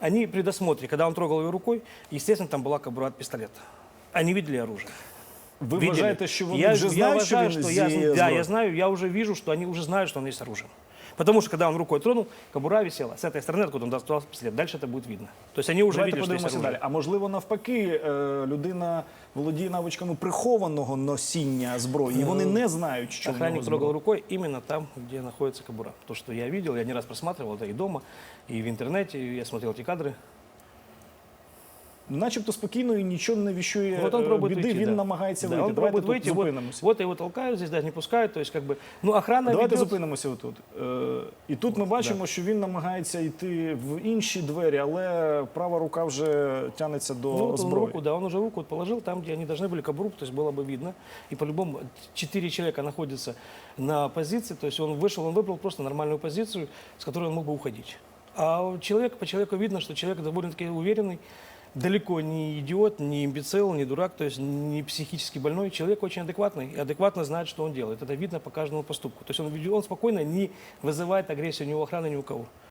Они при досмотре, когда он трогал ее рукой, естественно, там была кобура от пистолета. Они видели оружие. Ви Видели. вважаєте, що вони я, вже я знають, що уважаю, він что зі я, зн- Да, я знаю, я уже вижу, что они уже знают, что он есть оружие. Потому что, когда он рукой тронул, кобура висела с этой стороны, откуда он достал пистолет. Дальше это будет видно. То есть они уже Давайте видели, что есть подивимося оружие. далі. А можливо, навпаки, е, людина володіє навичками прихованого носіння зброї, і вони не знають, що в нього Охранник трогал зброя. рукой именно там, где находится кобура. То, что я видел, я не раз просматривал это и дома, и в интернете, и я смотрел эти кадры. Ну, Начебто спокійно і нічого не віщує Вот он е, пробует біди, выйти, він да. намагається Да, вийти. Он Давайте пробует тут выйти, вот, зупинимося. вот его толкают, здесь даже не пускают, то есть как бы, ну охрана Давайте ведет- зупинимося отут. Е, і тут ми бачимо, що він намагається йти в інші двері, але права рука вже тянеться до Ну, вот он зброї. руку, да, он уже руку вот положил там, где они должны были кобуру, то есть было бы видно. И по-любому четыре человека находятся на позиции, то есть он вышел, он выбрал просто нормальную позицию, с которой он мог бы уходить. А человек, по человеку видно, что человек довольно-таки уверенный, далеко не идиот, не имбецил, не дурак, то есть не психически больной. Человек очень адекватный и адекватно знает, что он делает. Это видно по каждому поступку. То есть он, ведет- он спокойно не вызывает агрессию ни у охраны, ни у кого.